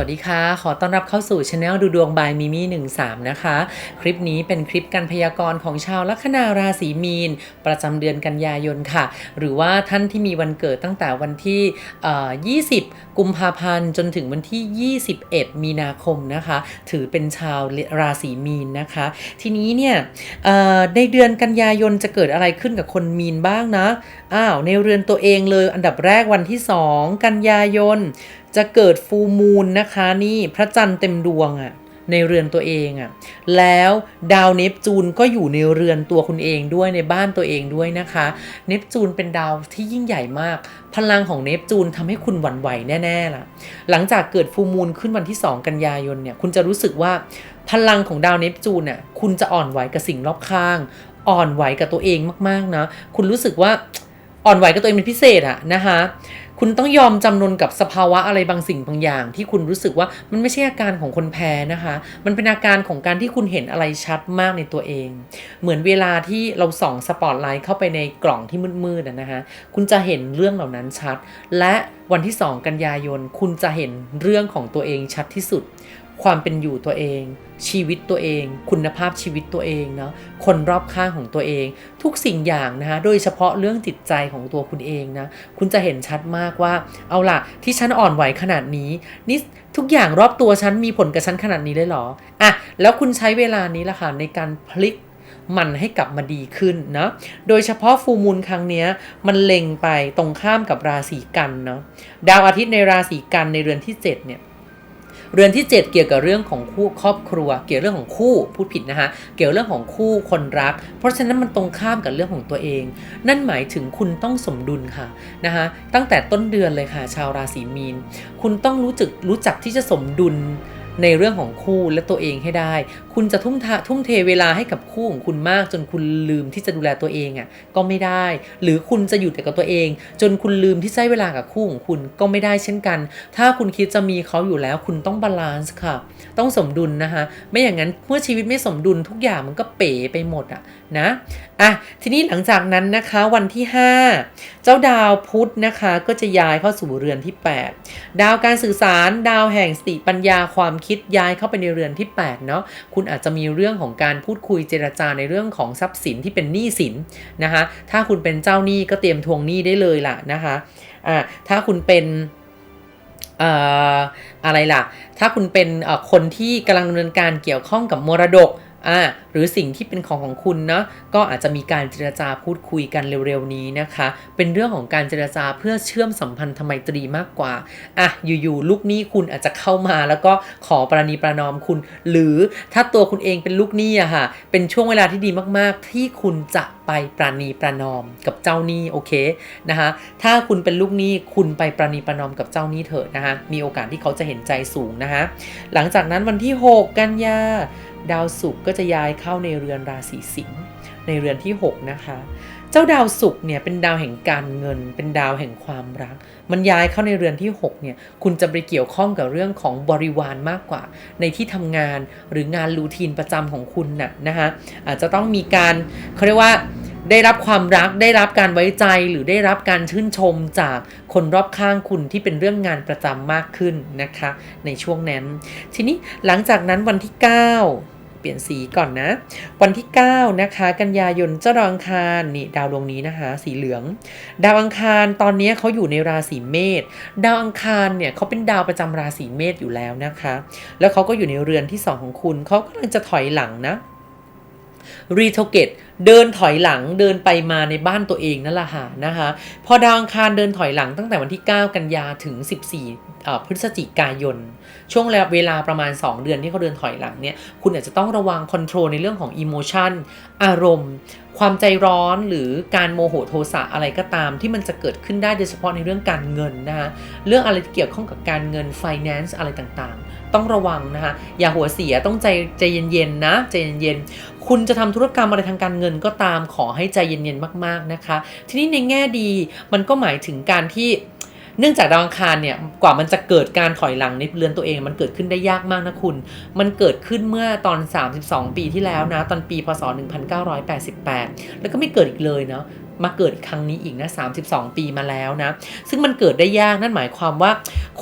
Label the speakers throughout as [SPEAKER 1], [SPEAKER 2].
[SPEAKER 1] วัสดีค่ะ ขอต้อนรับเข้าสู่ช anel ดูดวงบายมิมี่13 นะคะ คลิปนี้เป็นคลิปการพยากรณ์ของชาวลัคนาราศีมีน ประจำเดือนกันยายนค่ะ หรือว่าท่านที่มีวันเกิดตั้งแต่วันที่เอ่อ20 กุมภาพันธ์ จนถึงวันที่ 21 มีนาคมนะคะ ถือเป็นชาวราศีมีนนะคะ ทีนี้เนี่ยในเดือนกันยายนจะเกิดอะไรขึ้นกับคนมีนบ้างนะ อ้าว ในเรือนตัวเองเลย อันดับแรกวันที่ 2 กันยายน จะเกิดฟูมูลนะคะนี่พระจันทร์เต็มดวงอะ่ะในเรือนตัวเองอะ่ะแล้วดาวเนปจูนก็อยู่ในเรือนตัวคุณเองด้วยในบ้านตัวเองด้วยนะคะ เนปจูนเป็นดาวที่ยิ่งใหญ่มาก พลังของเนปจูนทำให้คุณหวั่นไหวแน่ๆล่ะ หลังจากเกิดฟูมูลขึ้นวันที่ 2 กันยายนเนี่ยคุณจะรู้สึกว่าพลังของดาวเนปจูนน่ะคุณจะอ่อนไหวกับสิ่งรอบข้าง อ่อนไหวกับตัวเองมากๆนะคุณรู้สึกว่าอ่อนไหวกับตัวเองเป็นพิเศษอะนะคะ คุณต้องยอมจำนนกับสภาวะอะไรบางสิ่งบางอย่าง ที่คุณรู้สึกว่ามันไม่ใช่อาการของคนแพ้นะคะ มันเป็นอาการของการที่คุณเห็นอะไรชัดมากในตัวเอง เหมือนเวลาที่เราส่องสปอตไลท์เข้าไปในกล่องที่มืดๆนะคะคุณจะเห็นเรื่องเหล่านั้นชัด และวันที่ 2 กันยายน คุณจะเห็นเรื่องของตัวเองชัดที่สุด ความเป็นอยู่ตัวเอง ชีวิตตัวเอง คุณภาพชีวิตตัวเองเนาะคนรอบข้างของตัวเอง ทุกสิ่งอย่างนะคะโดยเฉพาะเรื่องจิตใจของตัวคุณเองนะคุณจะเห็นชัดมากว่า เอาล่ะ ที่ฉันอ่อนไหวขนาดนี้นี่ทุกอย่างรอบตัวฉันมีผลกับฉันขนาดนี้เลยเหรออะแล้วคุณใช้เวลานี้ละค่ะในการพลิกมันให้กลับมาดีขึ้นเนาะโดยเฉพาะฟูมูลครั้งนี้มันเล็งไปตรงข้ามกับราศีกันเนาะ ดาวอาทิตย์ในราศีกันในเรือนที่ 7 เนี่ย เรือนที่ 7 เกี่ยวกับเรื่องของคู่ครอบครัว เกี่ยวเรื่องของคู่พูดผิดนะคะเกี่ยวเรื่องของคู่คนรัก เพราะฉะนั้นมันตรงข้ามกับเรื่องของตัวเอง นั่นหมายถึงคุณต้องสมดุลค่ะนะคะตั้งแต่ต้นเดือนเลยค่ะ ชาวราศีมีน คุณต้องรู้จักรู้จักที่จะสมดุล ในเรื่องของคู่และตัวเองให้ได้ คุณจะทุ่มทะทุ่มเทเวลาให้กับคู่ของคุณมากจนคุณลืมที่จะดูแลตัวเองอะ่ะก็ไม่ได้ หรือคุณจะอยู่แต่กับตัวเอง จนคุณลืมที่ใช้เวลากับคู่ของคุณก็ไม่ได้เช่นกัน ถ้าคุณคิดจะมีเขาอยู่แล้ว คุณต้องบาลานซ์ค่ะ ต้องสมดุลนะคะ ไม่อย่างนั้นเมื่อชีวิตไม่สมดุลทุกอย่างมันก็เป๋ไปหมดอะนะอะทีนี้หลังจากนั้นนะคะวันที่ 5 เจ้าดาวพุธนะคะก็จะย้ายเข้าสู่เรือนที่ 8 ดาวการสื่อสาร ดาวแห่งสติปัญญาความคิดย้ายเข้าไปในเรือนที่ 8 เนาะคุณอาจจะมีเรื่องของการพูดคุยเจรจาในเรื่องของทรัพย์สินที่เป็นหนี้สินนะคะถ้าคุณเป็นเจ้าหนี้ก็เตรียมทวงหนี้ได้เลยล่ะนะคะอ่าถ้าคุณเป็นอะไรล่ะ ถ้าคุณเป็นคนที่กำลังดำเนินการเกี่ยวข้องกับมรดก อ่าหรือสิ่งที่เป็นของของคุณเนาะก็อาจจะมีการเจรจาพูดคุยกันเร็วๆนี้นะคะ เป็นเรื่องของการเจรจาเพื่อเชื่อมสัมพันธ์ทไมตรีมากกว่าอะอยู่ๆลูกหนี้คุณอาจจะเข้ามาแล้วก็ขอประนีประนอมคุณ หรือถ้าตัวคุณเองเป็นลูกหนี้อะค่ะ เป็นช่วงเวลาที่ดีมากๆ ที่คุณจะไปประนีประนอมกับเจ้าหนี้โอเคนะคะถ้าคุณเป็นลูกหนี้คุณไปประนีประนอมกับเจ้าหนี้เถอะนะคะมีโอกาสที่เขาจะเห็นใจสูงนะคะหลังจากนั้นวันที่ 6 กันยา ดาวศุกร์ก็จะย้ายเข้าในเรือนราศีสิงห์ในเรือนที่ 6 นะคะ เจ้าดาวศุกร์เนี่ยเป็นดาวแห่งการเงิน เป็นดาวแห่งความรัก มันย้ายเข้าในเรือนที่ 6 เนี่ย คุณจะไปเกี่ยวข้องกับเรื่องของบริวารมากกว่า ในที่ทำงานหรืองานรูทีนประจำของคุณน่ะนะคะอาจจะต้องมีการเขาเรียกว่า ได้รับความรักได้รับการไว้ใจหรือได้รับการชื่นชมจากคนรอบข้างคุณที่เป็นเรื่องงานประจำมากขึ้นนะคะ ในช่วงนั้น ทีนี้หลังจากนั้นวันที่ 9 เปลี่ยนสีก่อนนะ วันที่ 9 นะคะ กันยายนเจ้าดาวอังคารนี่ดาวดวงนี้นะคะ สีเหลือง ดาวอังคารตอนนี้เขาอยู่ในราศีเมษดาวอังคารเนี่ยเขาเป็นดาวประจำราศีเมษอยู่แล้วนะคะ แล้วเขาก็อยู่ในเรือนที่ 2 ของคุณเขากำลังจะถอยหลังนะ รีโทเกตเดินถอยหลังเดินไปมาในบ้านตัวเองนั่นแหละค่ะนะคะพอดาวอังคารเดินถอยหลังตั้งแต่วันที่ 9 กันยาถึง 14 พฤศจิกายน ช่วงเวลาประมาณ 2 เดือนที่เขาเดินถอยหลังเนี่ยคุณอาจจะต้องระวังคอนโทรลในเรื่องของอิโมชันอารมณ์ ความใจร้อนหรือการโมโหโทสะอะไรก็ตามที่มันจะเกิดขึ้นได้โดยเฉพาะในเรื่องการเงินนะคะเรื่องอะไรที่เกี่ยวข้องกับการเงิน finance อะไรต่างๆ ต้องระวังนะคะอย่าหัวเสียต้องใจใจเย็นๆนะใจเย็นๆคุณจะทำธุรกรรมอะไรทางการเงินก็ตามขอให้ใจเย็นๆมากๆนะคะ ทีนี้ในแง่ดีมันก็หมายถึงการที่เนื่องจากดาวอังคารเนี่ยกว่ามันจะเกิดการถอยหลังในเรือนตัวเอง มันเกิดขึ้นได้ยากมากนะคุณ มันเกิดขึ้นเมื่อตอน 32 ปีที่แล้วนะ ตอนปีพศ 1988 แล้วก็ไม่เกิดอีกเลยเนาะ มาเกิดครั้งนี้อีกนะ 32 ปีมาแล้วนะ ซึ่งมันเกิดได้ยากนั่นหมายความว่า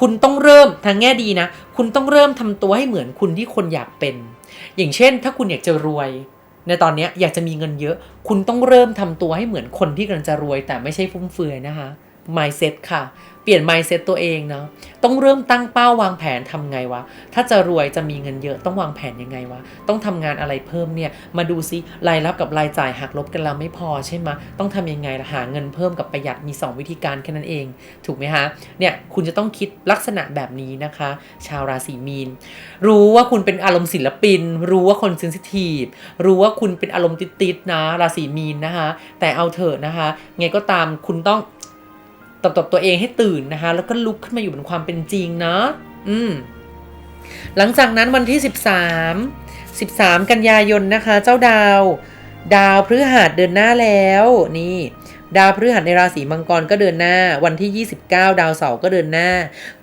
[SPEAKER 1] คุณต้องเริ่มทางแง่ดีนะ คุณต้องเริ่มทำตัวให้เหมือนคุณที่คนอยากเป็น อย่างเช่น ถ้าคุณอยากจะรวยในตอนนี้อยากจะมีเงินเยอะ คุณต้องเริ่มทำตัวให้เหมือนคนที่กำลังจะรวย แต่ไม่ใช่ฟุ่มเฟือยนะคะ mindset ค่ะ เปลี่ยน mindset ตัวเองเนาะต้องเริ่มตั้งเป้าวางแผนทำไงวะ ถ้าจะรวยจะมีเงินเยอะต้องวางแผนยังไงวะ ต้องทำงานอะไรเพิ่มเนี่ย มาดูซิรายรับกับรายจ่ายหักลบกันแล้วไม่พอใช่ไหมต้องทำยังไงหาเงินเพิ่มกับประหยัดมี 2 วิธีการแค่นั้นเอง ถูกไหมฮะเนี่ยคุณจะต้องคิดลักษณะแบบนี้นะคะ ชาวราศีมีน รู้ว่าคุณเป็นอารมณ์ศิลปิน รู้ว่าคนเซนซิทีฟรู้ว่าคุณเป็นอารมณ์ติดๆนะราศีมีนนะคะ แต่เอาเถอะนะคะไงก็ตามคุณต้อง ตบตบตัวเองให้ตื่นนะคะ แล้วก็ลุกขึ้นมาอยู่บนความเป็นจริงเนาะอืมหลังจากนั้นวันที่ 13 13 กันยายนนะคะ เจ้าดาว ดาวพฤหัสเดินหน้าแล้วนี่ ดาวพฤหัสในราศีมังกรก็เดินหน้า วันที่ 29 ดาวเสาร์ก็เดินหน้า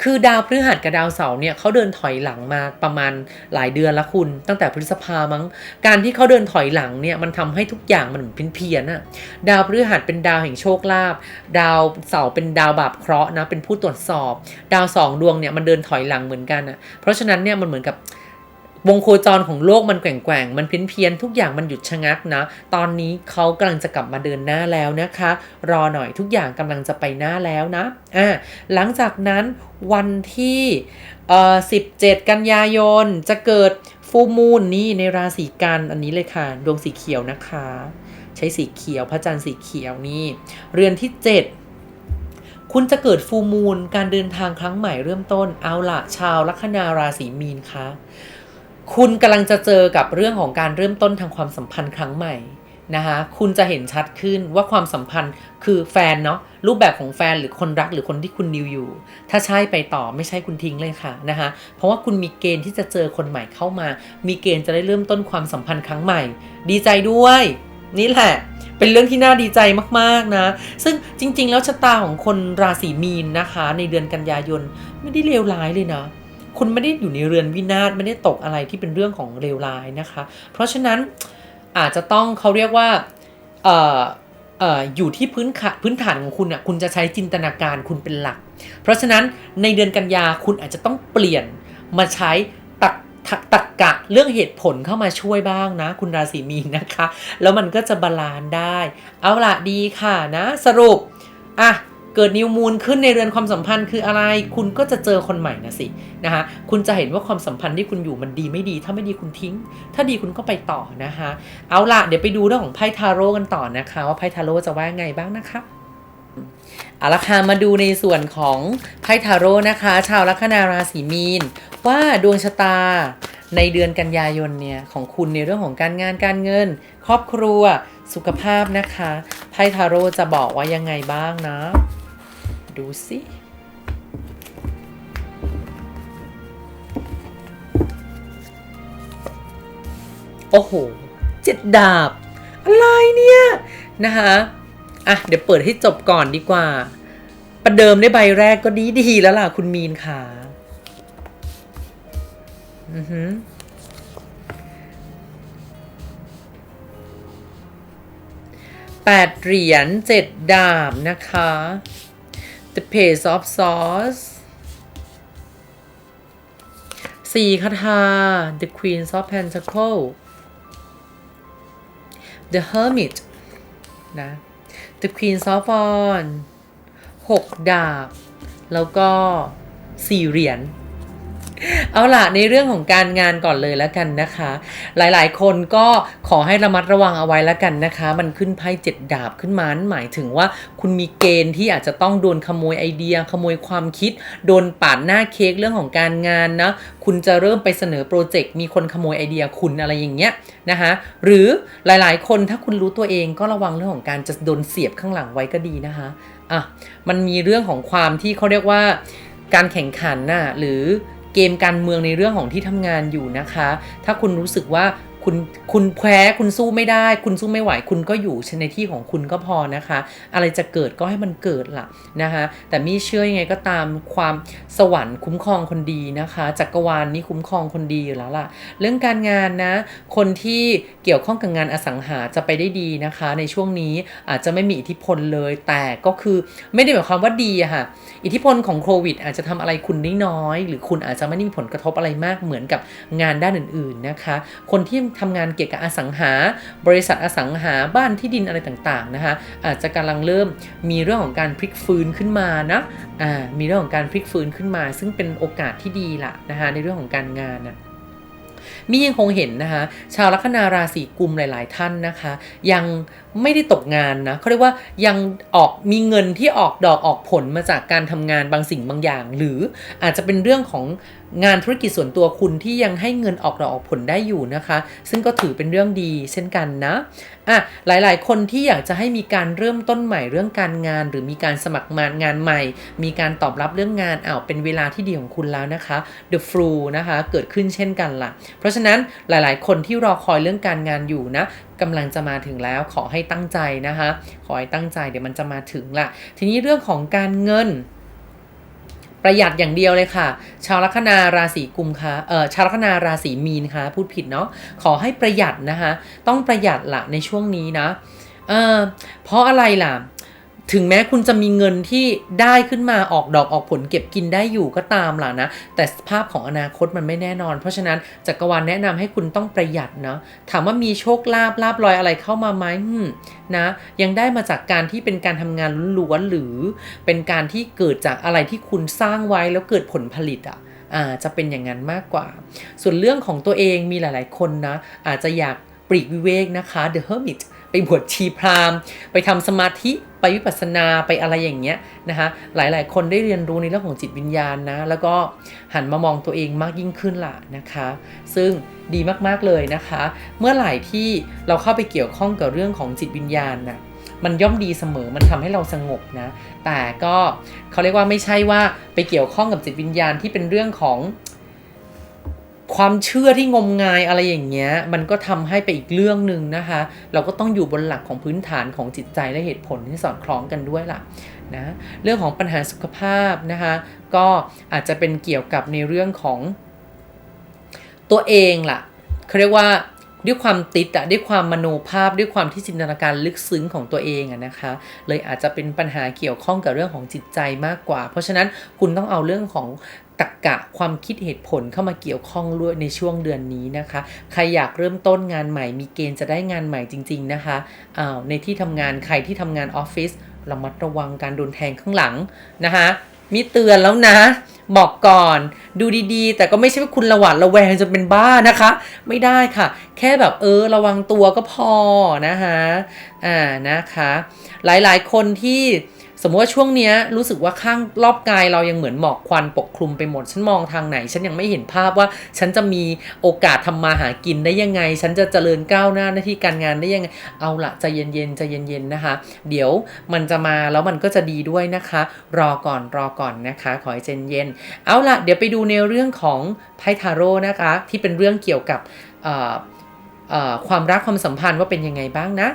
[SPEAKER 1] คือดาวพฤหัสกับดาวเสาร์เนี่ยเขาเดินถอยหลังมาประมาณหลายเดือนละคุณ ตั้งแต่พฤษภามั้ง การที่เขาเดินถอยหลังเนี่ยมันทำให้ทุกอย่างมันเหมือนเพี้ยนอะดาวพฤหัสเป็นดาวแห่งโชคลาภ ดาวเสาร์เป็นดาวบาปเคราะห์นะ เป็นผู้ตรวจสอบ ดาวสองดวงเนี่ยมันเดินถอยหลังเหมือนกันอะเพราะฉะนั้นเนี่ยมันเหมือนกับ วงโคจรของโลกมันแกว่งๆ มันเพี้ยนเพียนทุกอย่างมันหยุดชะงักนะ ตอนนี้เขากำลังจะกลับมาเดินหน้าแล้วนะคะ รอหน่อยทุกอย่างกำลังจะไปหน้าแล้วนะ อ่า หลังจากนั้นวันที่เอ่อ17 กันยายนจะเกิดฟูมูลนี่ในราศีกันอันนี้เลยค่ะ ดวงสีเขียวนะคะ ใช้สีเขียวพระจันทร์สีเขียวนี่ เรือนที่ 7คุณจะเกิดฟูมูลการเดินทางครั้งใหม่เริ่มต้นเอาละชาวลัคนาราศีมีนคะ คุณกำลังจะเจอกับเรื่องของการเริ่มต้นทางความสัมพันธ์ครั้งใหม่นะคะคุณจะเห็นชัดขึ้นว่าความสัมพันธ์คือแฟนเนาะรูปแบบของแฟนหรือคนรักหรือคนที่คุณดิวอยู่ ถ้าใช่ไปต่อไม่ใช่คุณทิ้งเลยค่ะนะคะเพราะว่าคุณมีเกณฑ์ที่จะเจอคนใหม่เข้ามา มีเกณฑ์จะได้เริ่มต้นความสัมพันธ์ครั้งใหม่ ดีใจด้วย นี่แหละ เป็นเรื่องที่น่าดีใจมากๆนะ ซึ่งจริง ๆ แล้วชะตาของคนราศีมีนนะคะ ในเดือนกันยายนไม่ได้เลวร้ายเลยนะ คุณไม่ได้อยู่ในเรือนวินาศไม่ได้ตกอะไรที่เป็นเรื่องของเลวร้ายนะคะ เพราะฉะนั้นอาจจะต้องเขาเรียกว่าเอ่อเอ่ออยู่ที่พื้นขะพื้นฐานของคุณอะคุณจะใช้จินตนาการคุณเป็นหลัก เพราะฉะนั้นในเดือนกันยาคุณอาจจะต้องเปลี่ยนมาใช้ตักตักตักกะเรื่องเหตุผลเข้ามาช่วยบ้างนะ คุณราศีมีนนะคะ แล้วมันก็จะบาลานซ์ได้ เอาละดีค่ะนะ สรุปอะ เกิดนิวมูลขึ้นในเรือนความสัมพันธ์คืออะไร คุณก็จะเจอคนใหม่นะสินะคะคุณจะเห็นว่าความสัมพันธ์ที่คุณอยู่มันดีไม่ดี ถ้าไม่ดีคุณทิ้ง ถ้าดีคุณก็ไปต่อนะคะเอาละเดี๋ยวไปดูเรื่องของไพ่ทาโร่กันต่อนะคะว่าไพ่ทาโร่จะว่าไงบ้างนะคะเอาละค่ะมาดูในส่วนของไพ่ทาโร่นะคะ ชาวลัคนาราศีมีน ว่าดวงชะตาในเดือนกันยายนเนี่ยของคุณในเรื่องของการงานการเงิน ครอบครัวสุขภาพนะคะไพ่ทาโร่จะบอกว่ายังไงบ้างนะ ดูสิโอ้โหเจ็ดดาบ อะไรเนี่ย นะคะอะ เดี๋ยวเปิดให้จบก่อนดีกว่า ประเดิมได้ใบแรกก็ดีดีแล้วล่ะคุณมีนค่ะ อือหือแปดเหรียญเจ็ดดาบนะคะ The Page of Swords สี่คาถา The Queen of Pentacles The Hermit นะ The Queen of Wands หกดาบ แล้วก็สี่เหรียญ เอาล่ะในเรื่องของการงานก่อนเลยแล้วกันนะคะ หลายๆ คนก็ขอให้ระมัดระวังเอาไว้แล้วกันนะคะ มันขึ้นไพ่เจ็ดดาบขึ้นมานหมายถึงว่าคุณมีเกณฑ์ที่อาจจะต้องโดนขโมยไอเดีย ขโมยความคิด โดนปาดหน้าเค้กเรื่องของการงานนะคุณจะเริ่มไปเสนอโปรเจกต์มีคนขโมยไอเดียคุณอะไรอย่างเงี้ยนะคะหรือหลายๆ คนถ้าคุณรู้ตัวเองก็ระวังเรื่องของการจะโดนเสียบข้างหลังไว้ก็ดีนะคะอะมันมีเรื่องของความที่เขาเรียกว่าการแข่งขันน่ะหรือ เกมการเมืองในเรื่องของที่ทำงานอยู่นะคะ ถ้าคุณรู้สึกว่า คุณคุณแพ้คุณสู้ไม่ได้ คุณสู้ไม่ไหว คุณก็อยู่ในที่ของคุณก็พอนะคะ อะไรจะเกิดก็ให้มันเกิดล่ะนะคะ แต่มี่เชื่อยังไงก็ตามความสวรรค์คุ้มครองคนดีนะคะ จักรวาลนี้คุ้มครองคนดีอยู่แล้วล่ะ เรื่องการงานนะ คนที่เกี่ยวข้องกับงานอสังหาจะไปได้ดีนะคะ ในช่วงนี้อาจจะไม่มีอิทธิพลเลย แต่ก็คือไม่ได้หมายความว่าดีอะค่ะ อิทธิพลของโควิด อาจจะทำอะไรคุณได้น้อย หรือคุณอาจจะไม่ได้มีผลกระทบอะไรมากเหมือนกับงานด้านอื่น ๆนะคะ คนที่ทำงานเกี่ยวกับอสังหา บริษัทอสังหาบ้านที่ดินอะไรต่างๆนะคะอาจจะกำลังเริ่มมีเรื่องของการพลิกฟื้นขึ้นมานะอ่ามีเรื่องของการพลิกฟื้นขึ้นมา ซึ่งเป็นโอกาสที่ดีละนะคะในเรื่องของการงานนะมียังคงเห็นนะคะ ชาวลัคนาราศีกุมหลาย ๆ ท่านนะคะ ยังไม่ได้ตกงานนะเขาเรียกว่ายังออกมีเงินที่ออกดอกออกผลมาจากการทำงานบางสิ่งบางอย่าง หรืออาจจะเป็นเรื่องของ งานธุรกิจส่วนตัวคุณที่ยังให้เงินออกดอกออกผลได้อยู่นะคะ ซึ่งก็ถือเป็นเรื่องดีเช่นกันนะอะหลายๆ คนที่อยากจะให้มีการเริ่มต้นใหม่เรื่องการงาน หรือมีการสมัครงานงานใหม่ มีการตอบรับเรื่องงานอ้าวเป็นเวลาที่ดีของคุณแล้วนะคะ The Flu นะคะเกิดขึ้นเช่นกันล่ะ เพราะฉะนั้นหลายๆ คนที่รอคอยเรื่องการงานอยู่นะกำลังจะมาถึงแล้วขอให้ตั้งใจนะคะ ขอให้ตั้งใจเดี๋ยวมันจะมาถึงละทีนี้เรื่องของการเงิน ประหยัดอย่างเดียวเลยค่ะ ชาวลัคนาราศีกุมคะเอ่อชาวลัคนาราศีมีนคะพูดผิดเนาะขอให้ประหยัดนะคะ ต้องประหยัดละในช่วงนี้นะเออเพราะอะไรล่ะ ถึงแม้คุณจะมีเงินที่ได้ขึ้นมาออกดอกออกผลเก็บกินได้อยู่ก็ตามล่ะนะ แต่สภาพของอนาคตมันไม่แน่นอน เพราะฉะนั้นจักรวาลแนะนำให้คุณต้องประหยัดเนาะถามว่ามีโชคลาภลาบลอยอะไรเข้ามาไหมนะยังได้มาจากการที่เป็นการทำงานล้วนหรือ เป็นการที่เกิดจากอะไรที่คุณสร้างไว้แล้วเกิดผลผลิตอะอ่าจะเป็นอย่างนั้นมากกว่า ส่วนเรื่องของตัวเองมีหลาย ๆ คนนะ อาจจะอยากปลีกวิเวกนะคะ The Hermit ไปบวชชีพราหมณ์ ไปทำสมาธิไปวิปัสสนาไปอะไรอย่างเงี้ยนะคะหลายๆ คนได้เรียนรู้ในเรื่องของจิตวิญญาณนะ แล้วก็หันมามองตัวเองมากยิ่งขึ้นล่ะนะคะ ซึ่งดีมากๆเลยนะคะ เมื่อไหร่ที่เราเข้าไปเกี่ยวข้องกับเรื่องของจิตวิญญาณนะมันย่อมดีเสมอ มันทำให้เราสงบนะ แต่ก็เขาเรียกว่าไม่ใช่ว่าไปเกี่ยวข้องกับจิตวิญญาณที่เป็นเรื่องของ ความเชื่อที่งมงายอะไรอย่างเงี้ย มันก็ทำให้ไปอีกเรื่องหนึ่งนะคะ เราก็ต้องอยู่บนหลักของพื้นฐานของจิตใจและเหตุผลที่สอดคล้องกันด้วยล่ะนะเรื่องของปัญหาสุขภาพนะคะ ก็อาจจะเป็นเกี่ยวกับในเรื่องของตัวเองล่ะเขาเรียกว่าด้วยความติดอะด้วยความมโนภาพด้วยความที่จินตนาการลึกซึ้งของตัวเองอะนะคะ เลยอาจจะเป็นปัญหาเกี่ยวข้องกับเรื่องของจิตใจมากกว่า เพราะฉะนั้นคุณต้องเอาเรื่องของ ตรรกะความคิดเหตุผลเข้ามาเกี่ยวข้องด้วยในช่วงเดือนนี้นะคะ ใครอยากเริ่มต้นงานใหม่ มีเกณฑ์จะได้งานใหม่จริง ๆนะคะอ้าวในที่ทำงานใครที่ทำงานออฟฟิศระมัดระวังการโดนแทงข้างหลังนะคะมีเตือนแล้วนะ บอกก่อน ดูดีๆ แต่ก็ไม่ใช่ว่าคุณระหวาดระแวงจนเป็นบ้านะคะ ไม่ได้ค่ะ แค่แบบเออระวังตัวก็พอนะคะอ่านะคะ หลายๆคนที่ สมมติว่าช่วงเนี้ยรู้สึกว่าข้างรอบกายเรายังเหมือนหมอกควันปกคลุมไปหมด ฉันมองทางไหน ฉันยังไม่เห็นภาพว่า ฉันจะมีโอกาสทำมาหากินได้ยังไง ฉันจะเจริญก้าวหน้าหน้าที่การงานได้ยังไง เอาละใจเย็นๆใจเย็นๆนะคะ เดี๋ยวมันจะมาแล้วมันก็จะดีด้วยนะคะ รอก่อนรอก่อนนะคะ ขอให้ใจเย็นเอาละเดี๋ยวไปดูในเรื่องของไพ่ทาโร่นะคะ ที่เป็นเรื่องเกี่ยวกับความรักความสัมพันธ์ว่าเป็นยังไงบ้างนะ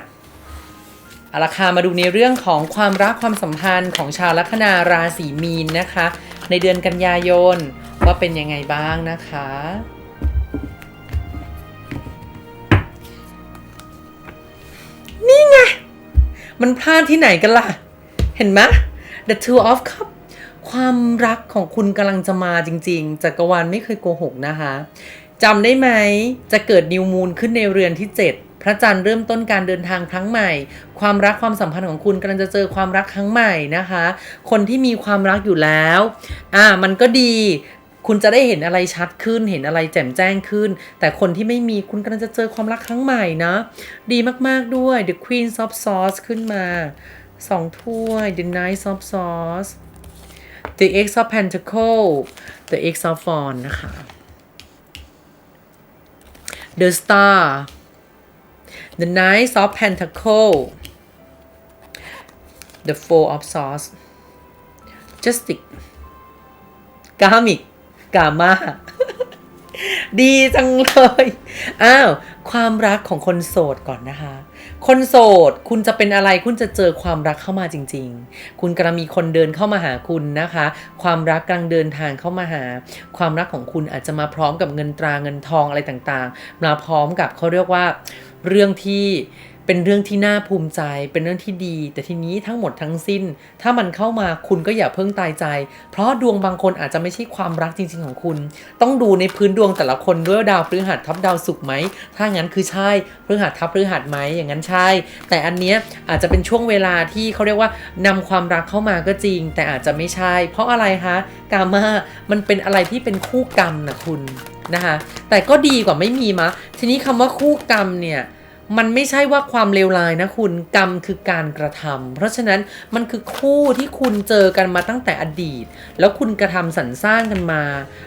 [SPEAKER 1] เอาละค่ะมาดูในเรื่องของความรักความสัมพันธ์ของชาวลัคนาราศีมีนนะคะ ในเดือนกันยายนว่าเป็นยังไงบ้างนะคะนี่ไง มันพลาดที่ไหนกันล่ะ เห็นไหม The Two of Cup ความรักของคุณกำลังจะมาจริง ๆจักรวาลไม่เคยโกหกนะคะจำได้ไหม จะเกิดนิวมูนขึ้นในเรือนที่ 7 พระจันทร์เริ่มต้นการเดินทางครั้งใหม่ ความรักความสัมพันธ์ของคุณกำลังจะเจอความรักครั้งใหม่นะคะ คนที่มีความรักอยู่แล้วอ่ามันก็ดีคุณจะได้เห็นอะไรชัดขึ้น เห็นอะไรแจ่มแจ้งขึ้น แต่คนที่ไม่มีคุณกำลังจะเจอความรักครั้งใหม่นะ ดีมากๆด้วย The Queen of Swords ขึ้นมาสองถ้วย The Knight of Swords The X of Pentacle The X of Wands นะคะ The Star The Knight of Pentacle The Four of Swords Justice กามิกกามาดีจังเลย อ้าว ความรักของคนโสดก่อนนะคะ คนโสด คุณจะเป็นอะไรคุณจะเจอความรักเข้ามาจริง ๆ คุณกำลังมีคนเดินเข้ามาหาคุณนะคะ ความรักกำลังเดินทางเข้ามาหา ความรักของคุณอาจจะมาพร้อมกับเงินตราเงินทองอะไรต่างๆ มาพร้อมกับเขาเรียกว่าเรื่องที่ เป็นเรื่องที่น่าภูมิใจ เป็นเรื่องที่ดี แต่ทีนี้ทั้งหมดทั้งสิ้น ถ้ามันเข้ามาคุณก็อย่าเพิ่งตายใจ เพราะดวงบางคนอาจจะไม่ใช่ความรักจริง ๆของคุณ ต้องดูในพื้นดวงแต่ละคนด้วยว่าดาวพฤหัสทับดาวศุกร์ไหม ถ้างั้นคือใช่พฤหัสทับพฤหัสไหมอย่างนั้นใช่ แต่อันเนี้ยอาจจะเป็นช่วงเวลาที่เขาเรียกว่านำความรักเข้ามาก็จริง แต่อาจจะไม่ใช่ เพราะอะไรคะกามามันเป็นอะไรที่เป็นคู่กรรมนะคุณนะคะแต่ก็ดีกว่าไม่มีมะ ทีนี้คำว่าคู่กรรมเนี่ย มันไม่ใช่ว่าความเลวร้ายนะคุณกรรมคือการกระทำเพราะฉะนั้นมันคือคู่ที่คุณเจอกันมาตั้งแต่อดีต แล้วคุณกระทำสรรสร้างกันมา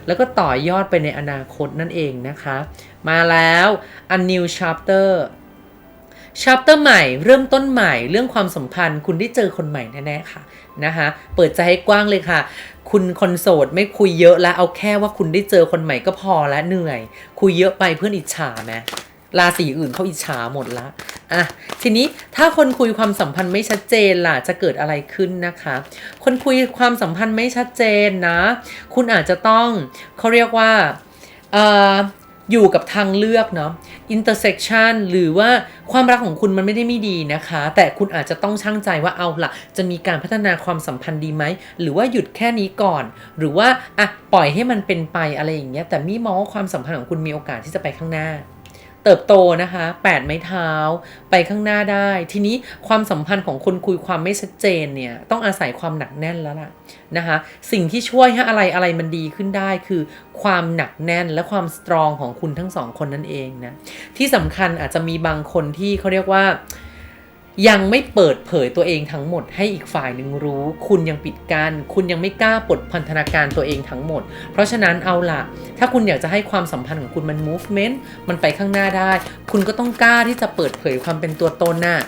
[SPEAKER 1] แล้วก็ต่อยอดไปในอนาคตนั่นเองนะคะ มาแล้ว a new chapter chapter ใหม่เริ่มต้นใหม่เรื่องความสัมพันธ์ คุณได้เจอคนใหม่แน่ๆค่ะนะคะเปิดใจให้กว้างเลยค่ะ คุณคนโสดไม่คุยเยอะแล้วเอาแค่ว่าคุณได้เจอคนใหม่ก็พอแล้วเหนื่อย คุยเยอะไปเพื่อนอิจฉาไหม ราศีอื่นเขาอิจฉาหมดละอะทีนี้ถ้าคนคุยความสัมพันธ์ไม่ชัดเจนล่ะจะเกิดอะไรขึ้นนะคะ คนคุยความสัมพันธ์ไม่ชัดเจนนะ คุณอาจจะต้องเขาเรียกว่าเอ่ออยู่กับทางเลือกเนาะ intersection หรือว่าความรักของคุณมันไม่ได้ไม่ดีนะคะ แต่คุณอาจจะต้องชั่งใจว่าเอาล่ะจะมีการพัฒนาความสัมพันธ์ดีไหม หรือว่าหยุดแค่นี้ก่อน หรือว่าอะปล่อยให้มันเป็นไปอะไรอย่างเงี้ย แต่มีมองว่าความสัมพันธ์ของคุณมีโอกาสที่จะไปข้างหน้า เติบโตนะคะ8ไม้เท้าไปข้างหน้าได้ ทีนี้ความสัมพันธ์ของคนคุยความไม่ชัดเจนเนี่ยต้องอาศัยความหนักแน่นแล้วล่ะนะคะสิ่งที่ช่วยให้อะไรอะไรมันดีขึ้นได้คือ ความหนักแน่นและความสตรองของคุณทั้งสองคนนั่นเองนะที่สำคัญอาจจะมีบางคนที่เขาเรียกว่า ยังไม่เปิดเผยตัวเองทั้งหมดให้อีกฝ่ายหนึ่งรู้ คุณยังปิดกัน้นคุณยังไม่กล้าปลดพันธนาการตัวเองทั้งหมด เพราะฉะนั้นเอาล่ะถ้าคุณอยากจะให้ความสัมพันธ์ของคุณมัน movement มันไปข้างหน้าได้ คุณก็ต้องกล้าที่จะเปิดเผยความเป็นตัวตนน่ะ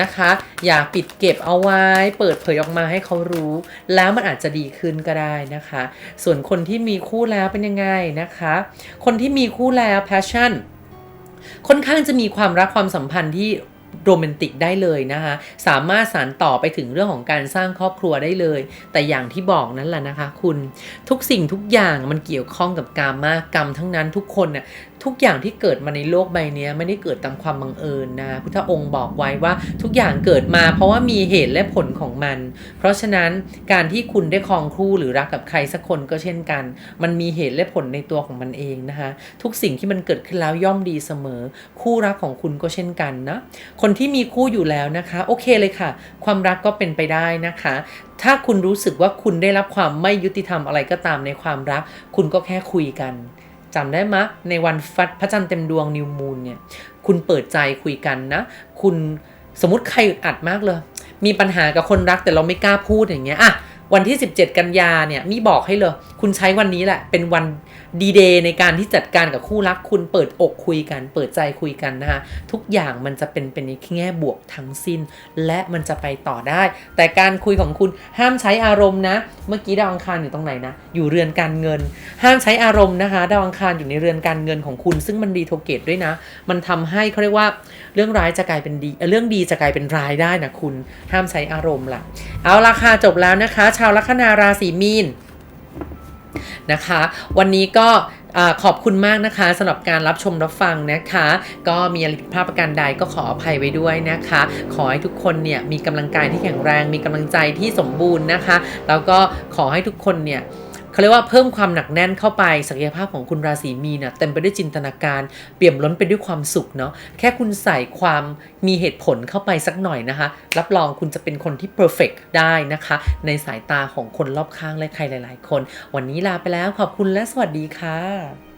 [SPEAKER 1] นะคะ อย่าปิดเก็บเอาไว้ เปิดเผยออกมาให้เขารู้ แล้วมันอาจจะดีขึ้นก็ได้นะคะ ส่วนคนที่มีคู่แล้วเป็นยังไงนะคะ คนที่มีคู่แล้ว passion ค่อนข้างจะมีความรักความสัมพันธ์ที่ โรแมนติกได้เลยนะคะสามารถสานต่อไปถึงเรื่องของการสร้างครอบครัวได้เลย แต่อย่างที่บอกนั่นแหละนะคะ คุณทุกสิ่งทุกอย่างมันเกี่ยวข้องกับกรรมมากกรรมทั้งนั้นทุกคนน่ะทุกอย่างที่เกิดมาในโลกใบนี้ไม่ได้เกิดตามความบังเอิญนะพุทธองค์บอกไว้ว่าทุกอย่างเกิดมา เพราะว่ามีเหตุและผลของมัน เพราะฉะนั้นการที่คุณได้ครองคู่หรือรักกับใครสักคนก็เช่นกัน มันมีเหตุและผลในตัวของมันเองนะคะ ทุกสิ่งที่มันเกิดขึ้นแล้วย่อมดีเสมอ คู่รักของคุณก็เช่นกันนะคนที่มีคู่อยู่แล้วนะคะ โอเคเลยค่ะ ความรักก็เป็นไปได้นะคะ ถ้าคุณรู้สึกว่าคุณได้รับความไม่ยุติธรรมอะไรก็ตามในความรัก คุณก็แค่คุยกันจำได้ไหมในวันฟัดพระจันทร์เต็มดวงนิวมูนเนี่ย คุณเปิดใจคุยกันนะ คุณสมมติใครอึดอัดมากเลย มีปัญหากับคนรักแต่เราไม่กล้าพูดอย่างเงี้ยอะ วันที่ 17 กันยาเนี่ยมีบอกให้เลย คุณใช้วันนี้แหละ เป็นวันดีเดย์ในการที่จัดการกับคู่รักคุณเปิดอกคุยกัน เปิดใจคุยกันนะคะทุกอย่างมันจะเป็นเป็นในแง่บวกทั้งสิ้น และมันจะไปต่อได้ แต่การคุยของคุณห้ามใช้อารมณ์นะ เมื่อกี้ดาวอังคารอยู่ตรงไหนนะ อยู่เรือนการเงิน ห้ามใช้อารมณ์นะคะดาวอังคารอยู่ในเรือนการเงินของคุณ ซึ่งมันดีโทเกตด้วยนะ มันทำให้เขาเรียกว่าเรื่องร้ายจะกลายเป็นดีเอ่อเรื่องดีจะกลายเป็นร้ายได้นะคุณห้ามใช้อารมณ์ล่ะ เอาราคาจบแล้วนะคะชาวลัคนาราศีมีนนะคะ วันนี้ก็อขอบคุณมากนะคะสำหรับการรับชมรับฟังนะคะ ก็มีอะไรผิดพลาดประการใดก็ขออภัยไว้ด้วยนะคะ ขอให้ทุกคนเนี่ยมีกำลังกายที่แข็งแรง มีกำลังใจที่สมบูรณ์นะคะ แล้วก็ขอให้ทุกคนเนี่ย เขาเรียกว่าเพิ่มความหนักแน่นเข้าไปศักยภาพของคุณราศีมีนน่ะเต็มไปด้วยจินตนาการ เปี่ยมล้นไปด้วยความสุขเนาะแค่คุณใส่ความมีเหตุผลเข้าไปสักหน่อยนะคะ รับรองคุณจะเป็นคนที่ perfect ได้นะคะ ในสายตาของคนรอบข้างและใครหลาย ๆ คน วันนี้ลาไปแล้วขอบคุณและสวัสดีค่ะ